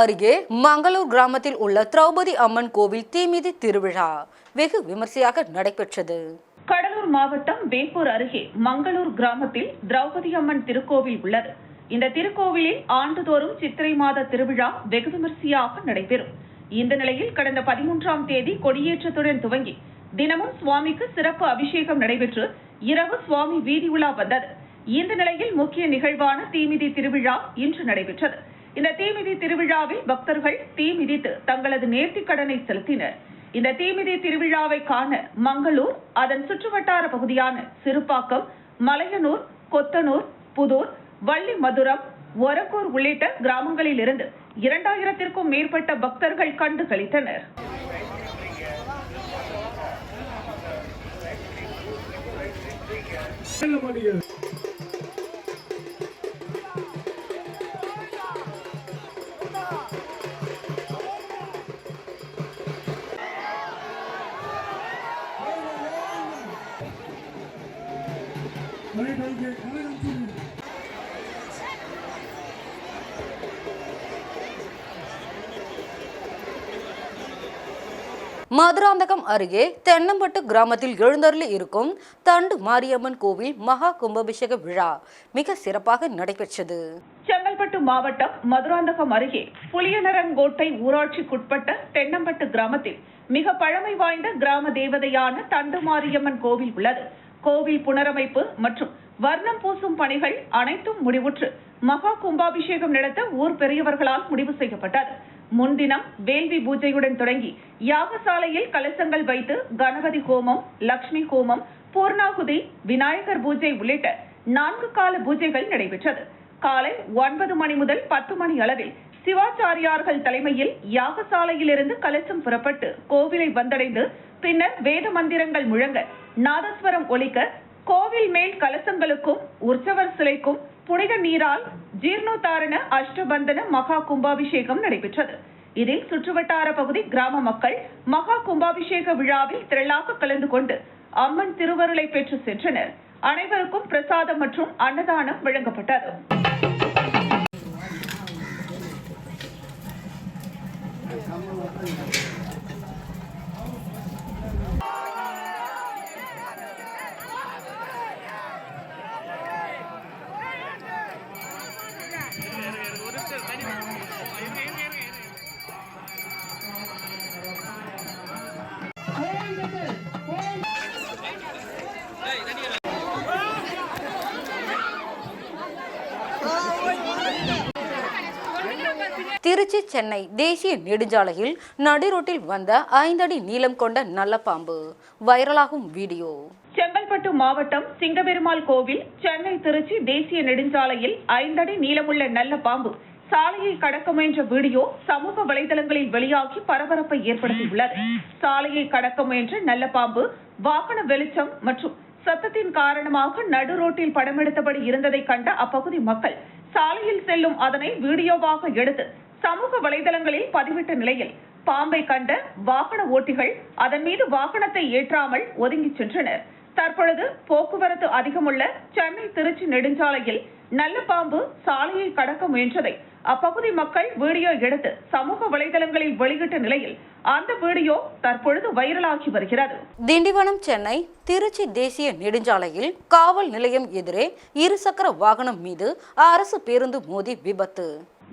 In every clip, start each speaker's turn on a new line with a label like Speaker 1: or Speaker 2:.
Speaker 1: அருகே மங்களூர் கிராமத்தில் உள்ள திரௌபதி அம்மன் கோவில் தீமிதி திருவிழா. வெகு விமர்சையாக நடைபெற்றது.
Speaker 2: கடலூர் மாவட்டம் வேப்பூர் அருகே மங்களூர் கிராமத்தில் திரௌபதி அம்மன் திருக்கோவில் உள்ளது. இந்த திருக்கோவிலில் ஆண்டுதோறும் சித்திரை மாத திருவிழா வெகு விமர்சையாக நடைபெறும். இந்த நிலையில் கடந்த பதிமூன்றாம் தேதி கொடியேற்றத்துடன் துவங்கி தினமும் சுவாமிக்கு சிறப்பு அபிஷேகம் நடைபெற்று இரவு சுவாமி வீதி உலா வந்தது. இந்த நிலையில் முக்கிய நிகழ்வான தீமிதி திருவிழா இன்று நடைபெற்றது. இந்த தீமிதி திருவிழாவில் பக்தர்கள் தீ மிதித்து தங்களது நேர்த்திக்கடனை செலுத்தினர். இந்த தீமிதி திருவிழாவை காண மங்களூர் அதன் சுற்றுவட்டார பகுதியான சிறுபாக்கம் மலையனூர் கொத்தனூர் புதூர் வள்ளி மதுரம் ஒரக்கூர் உள்ளிட்ட கிராமங்களில் இருந்து இரண்டாயிரத்திற்கும் மேற்பட்ட பக்தர்கள் கண்டு களித்தனர்.
Speaker 1: மதுராந்தகம் அருகே தென்னம்பட்டு கிராமத்தில் எழுந்தருளி இருக்கும் தண்டு மாரியம்மன் கோவில் மகா கும்பாபிஷேக விழா மிக சிறப்பாக நடைபெற்றது.
Speaker 2: செங்கல்பட்டு மாவட்டம் மதுராந்தகம் அருகே புளியனரங்கோட்டை ஊராட்சிக்குட்பட்ட தென்னம்பட்டு கிராமத்தில் மிக பழமை வாய்ந்த கிராம தேவதையான தண்டு மாரியம்மன் கோவில் உள்ளது. கோவில் புனரமைப்பு மற்றும் வர்ணம் பூசும் பணிகள் அனைத்தும் முடிவுற்று மகா கும்பாபிஷேகம் நடத்த ஊர் பெரியவர்களால் முடிவு செய்யப்பட்டது. முன்தினம் வேள்வி பூஜையுடன் தொடங்கி யாகசாலையில் கலசங்கள் வைத்து கணபதி ஹோமம் லக்ஷ்மி ஹோமம் பூர்ணாகுதி விநாயகர் பூஜை உள்ளிட்ட நான்கு கால பூஜைகள் நடைபெற்றது. காலை ஒன்பது மணி முதல் பத்து மணி அளவில் சிவாச்சாரியார்கள் தலைமையில் யாகசாலையிலிருந்து கலசம் புறப்பட்டு கோவிலை வந்தடைந்து பின்னர் வேத மந்திரங்கள் முழங்க நாதஸ்வரம் ஒலிக்க கோவில் மேல் கலசங்களுக்கும் உற்சவர் சிலைக்கும் புனித நீரால் ஜீர்ணோத்தாரண அஷ்டபந்தன மகா கும்பாபிஷேகம் நடைபெற்றது. இதில் சுற்றுவட்டார பகுதி கிராம மக்கள் மகா கும்பாபிஷேக விழாவில் திரளாக கலந்து கொண்டு அம்மன் திருவருளை பெற்று சென்றனர். அனைவருக்கும் பிரசாதம் மற்றும் அன்னதானம் வழங்கப்பட்டது.
Speaker 1: திருச்சி சென்னை தேசிய நெடுஞ்சாலையில் நடுரோட்டில் வந்த ஐந்தடி நீளம் கொண்ட நல்ல பாம்பு. வைரலாகும் வீடியோ.
Speaker 2: செங்கல்பட்டு மாவட்டம் சிங்கபெருமாள் கோவில் சென்னை திருச்சி தேசிய நெடுஞ்சாலையில் ஐந்தடி நீளமுள்ள நல்ல பாம்பு சாலையை கடக்க முயன்ற வீடியோ சமூக வலைதளங்களில் வெளியாகி பரபரப்பை ஏற்படுத்தியுள்ளது. சாலையை கடக்க முயன்ற நல்ல பாம்பு வாகன வெளிச்சம் மற்றும் சத்தத்தின் காரணமாக நடு ரோட்டில் படமெடுத்தபடி இருந்ததை கண்ட அப்பகுதி மக்கள் சாலையில் செல்லும் அதனை வீடியோவாக எடுத்து சமூக வலைதளங்களில் பதிவிட்ட நிலையில் பாம்பை கண்ட வாகன ஓட்டிகள் அதன் மீது வாகனத்தை ஏற்றாமல் ஒதுங்கிச் சென்றனர். தற்பொழுது போக்குவரத்து அதிகமுள்ள சென்னை திருச்சி நெடுஞ்சாலையில் நல்ல பாம்பு சாலையை கடக்க முயன்றதை அப்பகுதி மக்கள் வீடியோ எடுத்து சமூக வலைதளங்களில் வெளியிட்ட நிலையில் அந்த வீடியோ தற்பொழுது வைரலாகி வருகிறது.
Speaker 1: திண்டிவனம் சென்னை திருச்சி தேசிய நெடுஞ்சாலையில் காவல் நிலையம் எதிரே இருசக்கர வாகனம் மீது அரசு பேருந்து மோதி விபத்து.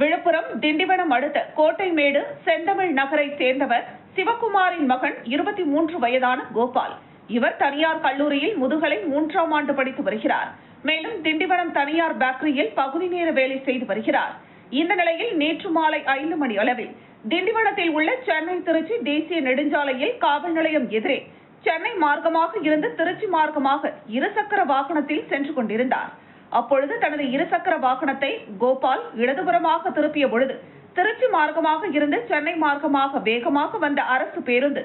Speaker 2: விழுப்புரம் திண்டிவனம் அடுத்த கோட்டைமேடு செந்தமிழ் நகரை சேர்ந்தவர் சிவகுமாரின் மகன் இருபத்தி மூன்று வயதான கோபால். இவர் தனியார் கல்லூரியில் முதுகலை மூன்றாம் ஆண்டு படித்து வருகிறார். மேலும் திண்டிவனம் தனியார் பேக்கரியில் பகுதி நேர வேலை செய்து வருகிறார். இந்த நிலையில் நேற்று மாலை ஐந்து மணி அளவில் திண்டிவனத்தில் உள்ள சென்னை திருச்சி தேசிய நெடுஞ்சாலையில் காவல் நிலையம் எதிரே சென்னை மார்க்கமாக இருந்து திருச்சி மார்க்கமாக இருசக்கர வாகனத்தில் சென்று கொண்டிருந்தார். அப்பொழுது தனது இருசக்கர வாகனத்தை கோபால் இடதுபுறமாக திருப்பிய பொழுது திருச்சி மார்க்கமாக இருந்து சென்னை மார்க்கமாக வேகமாக வந்த அரசு பேருந்து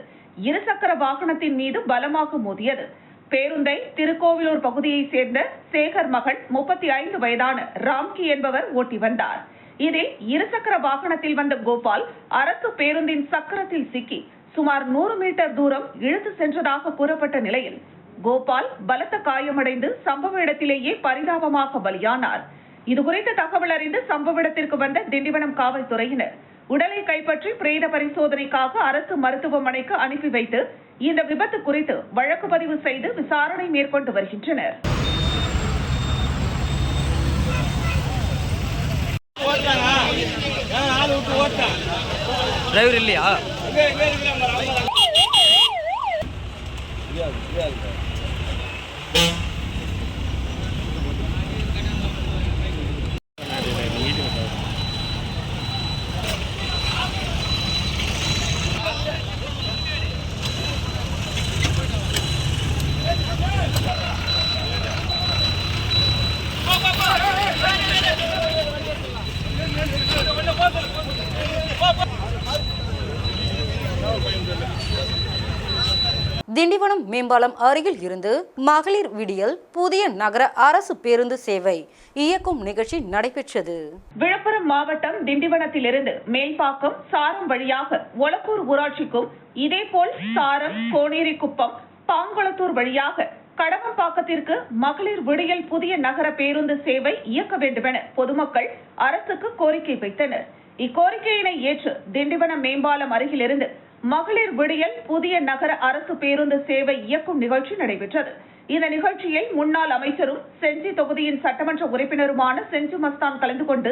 Speaker 2: இருசக்கர வாகனத்தின் மீது பலமாக மோதியது. பேருந்தை திருக்கோவிலூர் பகுதியைச் சேர்ந்த சேகர் மகன் முப்பத்தி ஐந்து வயதான ராம்கி என்பவர் ஓட்டி வந்தார். இதில் இருசக்கர வாகனத்தில் வந்த கோபால் அரசு பேருந்தின் சக்கரத்தில் சிக்கி சுமார் நூறு மீட்டர் தூரம் இழுத்து சென்றதாக கூறப்பட்ட நிலையில் கோபால் பலத்த காயமடைந்து சம்பவ இடத்திலேயே பரிதாபமாக பலியானார். இதுகுறித்த தகவல் அறிந்து சம்பவ இடத்திற்கு வந்த திண்டிவனம் காவல்துறையினர் உடலை கைப்பற்றி பிரேத பரிசோதனைக்காக அரசு மருத்துவமனைக்கு அனுப்பி வைத்து இந்த விபத்து குறித்து வழக்கு பதிவு செய்து விசாரணை மேற்கொண்டு வருகின்றனர்.
Speaker 3: டிரைவர் இல்லையா?
Speaker 1: திண்டிவனம் பெரும்பாலம் அருகில் இருந்து மகளிர் விடியல் புதிய நகர அரசு பேருந்து சேவை இயக்கும் நிகழ்ச்சி நடைபெற்றது.
Speaker 2: விழுப்புரம் மாவட்டம் திண்டிவனத்திலிருந்து மேல்பாக்கம் சாரம் வழியாக ஒலக்கூர் ஊராட்சிக்கும் இதேபோல் சாரம் கோனேரிக்குப்பம் பாங்குளத்தூர் வழியாக கடகம்பாக்கத்திற்கு மகளிர் விடியல் புதிய நகர பேருந்து சேவை இயக்க வேண்டுமென பொதுமக்கள் அரசுக்கு கோரிக்கை வைத்தனர். இக்கோரிக்கையினை ஏற்று திண்டிவனம் மேம்பாலம் அருகிலிருந்து மகளிர் விடியல் புதிய நகர அரசு பேருந்து சேவை இயக்கும் நிகழ்ச்சி நடைபெற்றது. இந்த நிகழ்ச்சியில் முன்னாள் அமைச்சரும் செஞ்சி தொகுதியின் சட்டமன்ற உறுப்பினருமான செஞ்சு மஸ்தான் கலந்து கொண்டு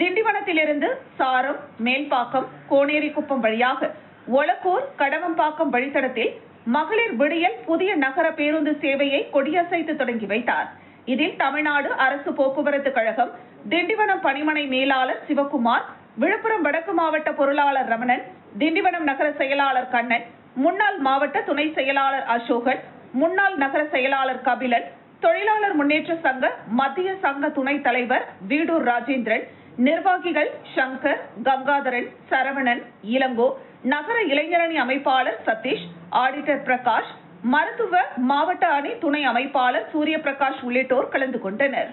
Speaker 2: திண்டிவனத்திலிருந்து சாரம் மேல்பாக்கம் கோனேரிக்குப்பம் வழியாக ஒலக்கூர் கடவம்பாக்கம் வழித்தடத்தில் மகளிர் விடியல் புதிய நகர பேருந்து சேவையை கொடியசைத்து தொடங்கி வைத்தார். இதில் தமிழ்நாடு அரசு போக்குவரத்து கழகம் திண்டிவனம் பணிமனை மேலாளர் சிவகுமார் விழுப்புரம் வடக்கு மாவட்ட பொருளாளர் ரமணன் திண்டிவனம் நகர செயலாளர் கண்ணன் முன்னாள் மாவட்ட துணை செயலாளர் அசோகன் முன்னாள் நகர செயலாளர் கபிலன் தொழிலாளர் முன்னேற்ற சங்க மத்திய சங்க துணைத் தலைவர் வீடூர் ராஜேந்திரன் நிர்வாகிகள் சங்கர் கங்காதரன் சரவணன் இளங்கோ நகர இளைஞரணி அமைப்பாளர் சதீஷ் ஆடிட்டர் பிரகாஷ் மருத்துவ மாவட்ட அணி துணை அமைப்பாளர் சூரிய பிரகாஷ் உள்ளிட்டோர் கலந்து கொண்டனர்.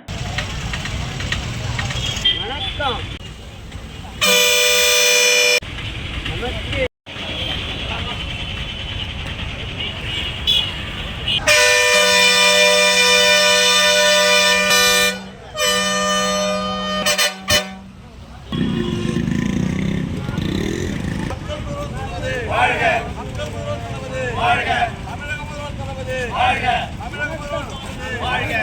Speaker 2: வாழ்க.
Speaker 1: தமிழக முதல்வர் தளபதி வாழ்க தமிழக முதல்வர் வாழ்க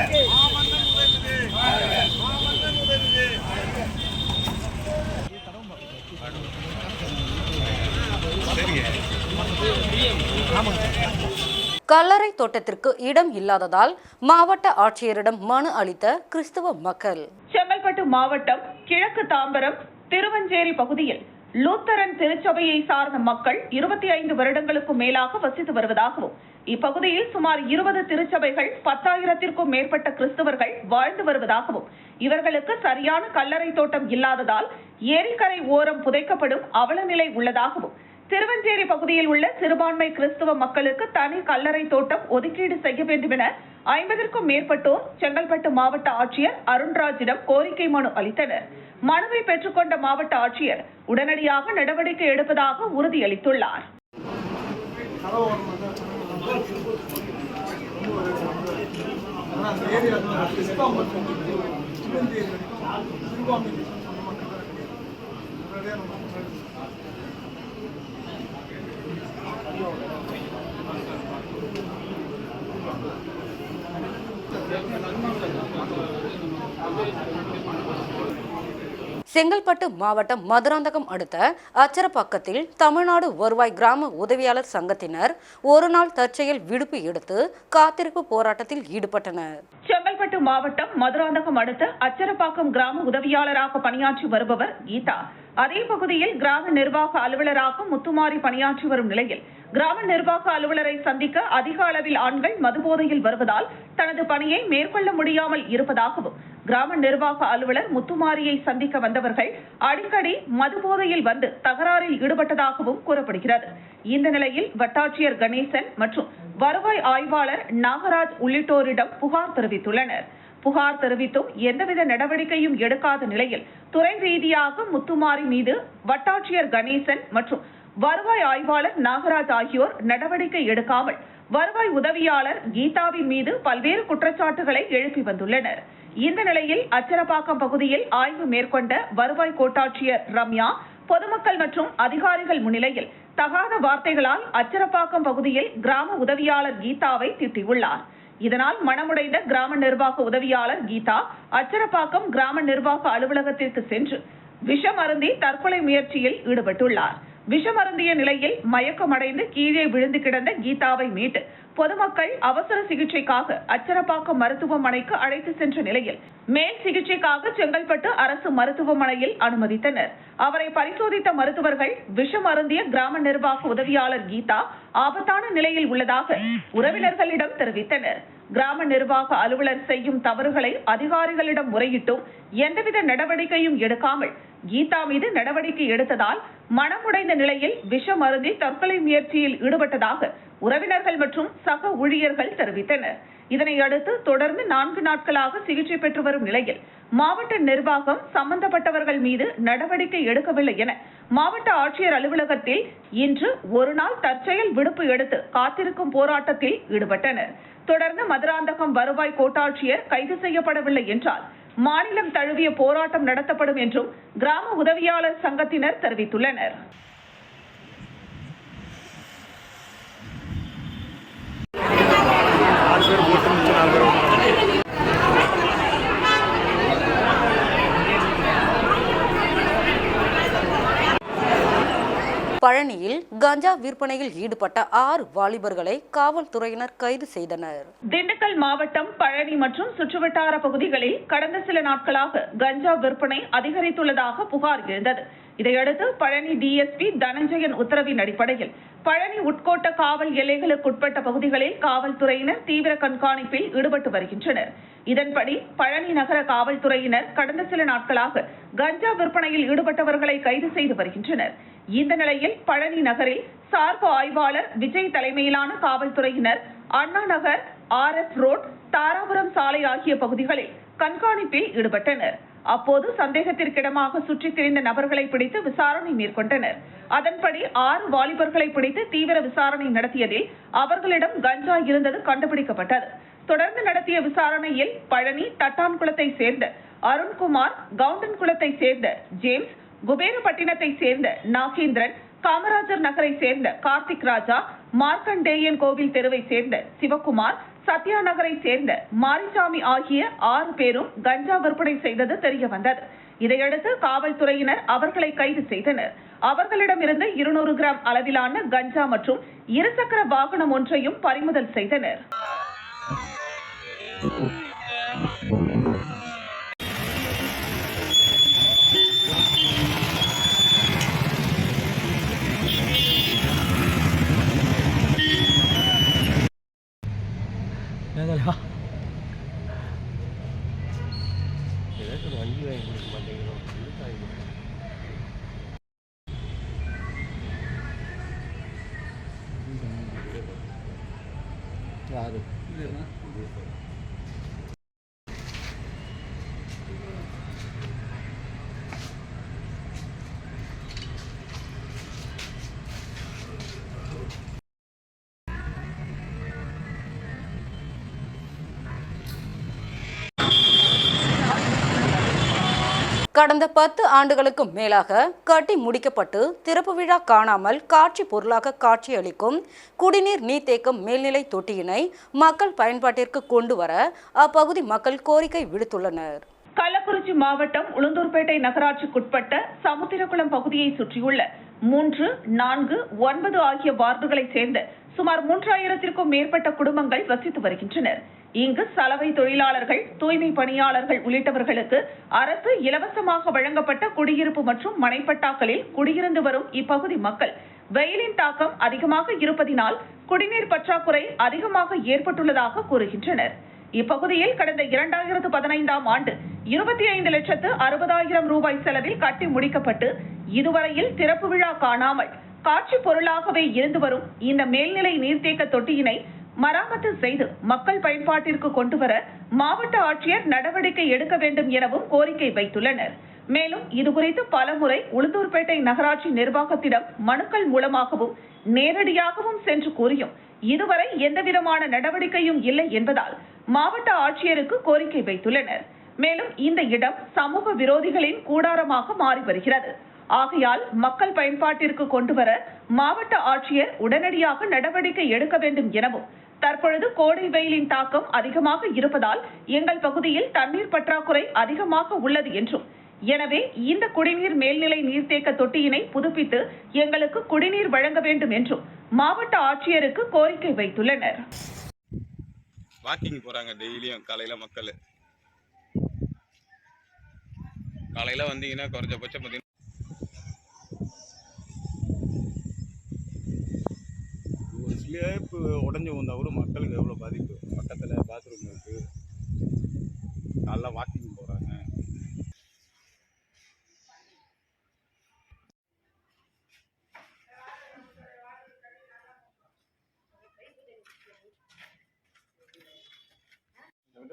Speaker 1: கல்லறை தோட்டத்திற்கு இடம் இல்லாததால் மாவட்ட ஆட்சியரிடம் மனு அளித்த கிறிஸ்தவ மக்கள்.
Speaker 2: செங்கல்பட்டு மாவட்டம் கிழக்கு தாம்பரம் திருவஞ்சேரி பகுதியில் லூத்தரன் திருச்சபையை சார்ந்த மக்கள் இருபத்தி ஐந்து வருடங்களுக்கும் மேலாக வசித்து வருவதாகவும் இப்பகுதியில் சுமார் இருபது திருச்சபைகள் பத்தாயிரத்திற்கும் மேற்பட்ட கிறிஸ்தவர்கள் வாழ்ந்து வருவதாகவும் இவர்களுக்கு சரியான கல்லறை தோட்டம் இல்லாததால் ஏரிக்கரை ஓரம் புதைக்கப்படும் அவலநிலை உள்ளதாகவும் திருவஞ்சேரி பகுதியில் உள்ள சிறுபான்மை கிறிஸ்துவ மக்களுக்கு தனி கல்லறை தோட்டம் ஒதுக்கீடு செய்ய வேண்டும் என ஐம்பதற்கும் மேற்பட்டோர் செங்கல்பட்டு மாவட்ட ஆட்சியர் அருண்ராஜிடம் கோரிக்கை மனு அளித்தனர். மனுவை பெற்றுக்கொண்ட மாவட்ட ஆட்சியர் உடனடியாக நடவடிக்கை எடுப்பதாக உறுதியளித்துள்ளார்.
Speaker 1: செங்கல்பட்டு மாவட்டம் மதுராந்தகம் அடுத்த அச்சரப்பாக்கத்தில் தமிழ்நாடு வருவாய் கிராம உதவியாளர் சங்கத்தினர் ஒரு நாள் தற்செயல் விடுப்பு எடுத்து காத்திருப்பு போராட்டத்தில் ஈடுபட்டனர்.
Speaker 2: செங்கல்பட்டு மாவட்டம் மதுராந்தகம் அடுத்த அச்சரப்பாக்கம் கிராம உதவியாளராக பணியாற்றி வருபவர் கீதா. அதே பகுதியில் கிராம நிர்வாக அலுவலராக முத்துமாரி பணியாற்றி வரும் நிலையில் கிராம நிர்வாக அலுவலரை சந்திக்க அதிக அளவில் ஆண்கள் மதுபோதையில் வருவதால் தனது பணியை மேற்கொள்ள முடியாமல் இருப்பதாகவும் கிராம நிர்வாக அலுவலர் முத்துமாரியை சந்திக்க வந்தவர்கள் அடிக்கடி மதுபோதையில் வந்து தகராறில் ஈடுபட்டதாகவும் கூறப்படுகிறது. இந்த நிலையில் வட்டாட்சியர் கணேசன் மற்றும் வருவாய் ஆய்வாளர் நாகராஜ் உள்ளிட்டோரிடம் புகார் தெரிவித்துள்ளனர். புகார் தெரிவித்தும் எந்தவித நடவடிக்கையும் எடுக்காத நிலையில் துறை ரீதியாக முத்துமாரி மீது வட்டாட்சியர் கணேசன் மற்றும் வருவாய் ஆய்வாளர் நாகராஜ் ஆகியோர் நடவடிக்கை எடுக்காமல் வருவாய் உதவியாளர் கீதாவின் மீது பல்வேறு குற்றச்சாட்டுகளை எழுப்பி வந்துள்ளனர். இந்த நிலையில் அச்சரப்பாக்கம் பகுதியில் ஆய்வு மேற்கொண்ட வருவாய் கோட்டாட்சியர் ரம்யா பொதுமக்கள் மற்றும் அதிகாரிகள் முன்னிலையில் தகாத வார்த்தைகளால் அச்சரப்பாக்கம் பகுதியில் கிராம உதவியாளர் கீதாவை திட்டியுள்ளார். இதனால் மனமுடைந்த கிராம நிர்வாக உதவியாளர் கீதா அச்சரப்பாக்கம் கிராம நிர்வாக அலுவலகத்திற்கு சென்று விஷம் அருந்தி தற்கொலை முயற்சியில் ஈடுபட்டுள்ளார். விஷமருந்திய நிலையில் மயக்கமடைந்து கீழே விழுந்து கிடந்த கீதாவை மீட்டு பொதுமக்கள் அவசர சிகிச்சைக்காக அச்சரப்பாக்கம் மருத்துவமனைக்கு அழைத்து சென்ற நிலையில் மேல் சிகிச்சைக்காக செங்கல்பட்டு அரசு மருத்துவமனையில் அனுமதித்தனர். அவரை பரிசோதித்த மருத்துவர்கள் விஷம் அருந்திய கிராம நிர்வாக உதவியாளர் கீதா ஆபத்தான நிலையில் உள்ளதாக உறவினர்களிடம் தெரிவித்தனர். கிராம நிர்வாக அலுவலர் செய்யும் தவறுகளை அதிகாரிகளிடம் முறையிட்டும் எந்தவித நடவடிக்கையும் எடுக்காமல் கீதா மீது நடவடிக்கை எடுத்ததால் மனமுடைந்த நிலையில் விஷம் அருந்தி தற்கொலை முயற்சியில் ஈடுபட்டதாக உறவினர்கள் மற்றும் சக ஊழியர்கள் தெரிவித்தனர். இதனை அடுத்து தொடர்ந்து நான்கு நாட்களாக சிகிச்சை பெற்று வரும் நிலையில் மாவட்ட நிர்வாகம் சம்பந்தப்பட்டவர்கள் மீது நடவடிக்கை எடுக்கவில்லை என மாவட்ட ஆட்சியர் அலுவலகத்தில் இன்று ஒரு நாள் தற்செயல் விடுப்பு எடுத்து காத்திருக்கும் போராட்டத்தில் ஈடுபட்டனர். தொடர்ந்து மதுராந்தகம் வருவாய் கோட்டாட்சியர் கைது செய்யப்படவில்லை என்றால் மாநிலம் தழுவிய போராட்டம் நடத்தப்படும் என்றும் கிராம உதவியாளர் சங்கத்தினர் தெரிவித்துள்ளனர்.
Speaker 1: பழனியில் கஞ்சா விற்பனையில் ஈடுபட்ட ஆறு வாலிபர்களை காவல்துறையினர் கைது செய்தனர்.
Speaker 2: திண்டுக்கல் மாவட்டம் பழனி மற்றும் சுற்றுவட்டார பகுதிகளில் கடந்த சில நாட்களாக கஞ்சா விற்பனை அதிகரித்துள்ளதாக புகார் எழுந்தது. இதையடுத்து பழனி டிஎஸ்பி தனஞ்சயன் உத்தரவின் அடிப்படையில் பழனி உட்கோட்ட காவல் எல்லைகளுக்குட்பட்ட பகுதிகளில் காவல்துறையினர் தீவிர கண்காணிப்பில் ஈடுபட்டு வருகின்றனர். இதன்படி பழனி நகர காவல்துறையினர் கடந்த சில நாட்களாக கஞ்சா விற்பனையில் ஈடுபட்டவர்களை கைது செய்து வருகின்றனர். இந்த நிலையில் பழனி நகரில் சார்பு ஆய்வாளர் விஜய் தலைமையிலான காவல்துறையினர் Anna Nagar R S road Dharapuram சாலை ஆகிய பகுதிகளில் கண்காணிப்பில் ஈடுபட்டனர். அப்போது சந்தேகத்திற்கிடமாக சுற்றித் திரிந்த நபர்களை பிடித்து விசாரணை மேற்கொண்டனர். அதன்படி ஆறு வாலிபர்களை பிடித்து தீவிர விசாரணை நடத்தியதில் அவர்களிடம் கஞ்சா இருந்தது கண்டுபிடிக்கப்பட்டது. தொடர்ந்து நடத்திய விசாரணையில் பழனி தட்டான்குளத்தை சேர்ந்த அருண்குமார் கவுண்டன் குளத்தை சேர்ந்த ஜேம்ஸ் குபேரப்பட்டினத்தை சேர்ந்த நாகேந்திரன் காமராஜர் நகரை சேர்ந்த கார்த்திக் ராஜா மார்க்கண்டேயன் கோவில் தெருவை சேர்ந்த சிவகுமார் சத்யா நகரை சேர்ந்த மாரிசாமி ஆகிய ஆறு பேரும் கஞ்சா விற்பனை செய்தது தெரிய வந்தது. இதையடுத்து காவல்துறையினர் அவர்களை கைது செய்தனர். அவர்களிடமிருந்து இருநூறு கிராம் அளவிலான கஞ்சா மற்றும் இருசக்கர வாகனம் ஒன்றையும் பறிமுதல் செய்தனர்.
Speaker 3: வண்டி வாங்கி கொடுக்க மாட்டேங்கிறோம் விவசாயிகள். யாரு
Speaker 1: கடந்த பத்து ஆண்டுகளுக்கும் மேலாக கட்டி முடிக்கப்பட்டு திறப்பு விழா காணாமல் காட்சி பொருளாக காட்சியளிக்கும் குடிநீர் நீர்த்தேக்கம் மேல்நிலை தொட்டியினை மக்கள் பயன்பாட்டிற்கு கொண்டு வர அப்பகுதி மக்கள் கோரிக்கை விடுத்துள்ளனர்.
Speaker 2: கள்ளக்குறிச்சி மாவட்டம் உளுந்தூர்பேட்டை நகராட்சிக்குட்பட்ட சமுத்திரகுளம் பகுதியை சுற்றியுள்ள மூன்று நான்கு ஒன்பது ஆகிய வார்டுகளைச் சேர்ந்த சுமார் மூன்றாயிரத்திற்கும் மேற்பட்ட குடும்பங்கள் வசித்து வருகின்றனர். இங்கு சலவை தொழிலாளர்கள் தூய்மை பணியாளர்கள் உள்ளிட்டவர்களுக்கு அரசு இலவசமாக வழங்கப்பட்ட குடியிருப்பு மற்றும் மனைப்பட்டாக்களில் குடியிருந்து வரும் இப்பகுதி மக்கள் வெயிலின் தாக்கம் அதிகமாக இருப்பதினால் குடிநீர் பற்றாக்குறை அதிகமாக ஏற்பட்டுள்ளதாக கூறுகின்றனர். இப்பகுதியில் கடந்த இரண்டாயிரத்து பதினைந்தாம் ஆண்டு இருபத்தி ஐந்து லட்சத்து அறுபதாயிரம் ரூபாய் செலவில் கட்டி முடிக்கப்பட்டு இதுவரையில் திறப்பு விழா காணாமல் காட்சி பொருளாகவே இருந்து வரும் இந்த மேல்நிலை நீர்த்தேக்க தொட்டியினை மராமத்து செய்து மக்கள் பயன்பாட்டிற்கு கொண்டு வர மாவட்ட ஆட்சியர் நடவடிக்கை எடுக்க வேண்டும் எனவும் கோரிக்கை வைத்துள்ளனர். மேலும் இதுகுறித்து பலமுறை உளுந்தூர்பேட்டை நகராட்சி நிர்வாகத்திடம் மனுக்கள் மூலமாகவும் நேரடியாகவும் சென்று கூறியும் இதுவரை எந்தவிதமான நடவடிக்கையும் இல்லை என்பதால் மாவட்ட ஆட்சியருக்கு கோரிக்கை வைத்துள்ளனர். மேலும் இந்த இடம் சமூக விரோதிகளின் கூடாரமாக மாறி வருகிறது. ஆகையால் மக்கள் பயன்பாட்டிற்கு கொண்டுவர மாவட்ட ஆட்சியர் உடனடியாக நடவடிக்கை எடுக்க வேண்டும் எனவும் தற்பொழுது கோடை வெயிலின் தாக்கம் அதிகமாக இருப்பதால் எங்கள் பகுதியில் தண்ணீர் பற்றாக்குறை அதிகமாக உள்ளது என்றும் எனவே இந்த குடிநீர் மேல்நிலை நீர்த்தேக்க தொட்டியினை புதுப்பித்து எங்களுக்கு குடிநீர் வழங்க வேண்டும் என்றும் மாவட்ட ஆட்சியருக்கு கோரிக்கை வைத்துள்ளனர்.
Speaker 4: வாக்கிங் போகிறாங்க டெய்லியும் காலையில் மக்கள். காலையில் வந்தீங்கன்னா குறைஞ்சபட்சம் பார்த்தீங்கன்னா
Speaker 5: ஒரு ஸ்லேப்பு உடஞ்சி வந்தால் கூட மக்களுக்கு எவ்வளோ பாதிப்பு? பக்கத்தில் பாத்ரூம் இருக்குது நல்லா வாக்கிங் போகிறாங்க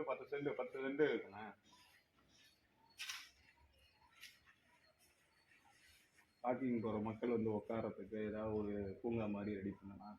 Speaker 5: பத்து செண்டு பத்து செண்டு இருக்குண்ணே. வாக்கிங் போகிற மக்கள் வந்து உட்காரத்துக்கு ஏதாவது ஒரு பூங்கா மாதிரி ரெடி பண்ணலாம்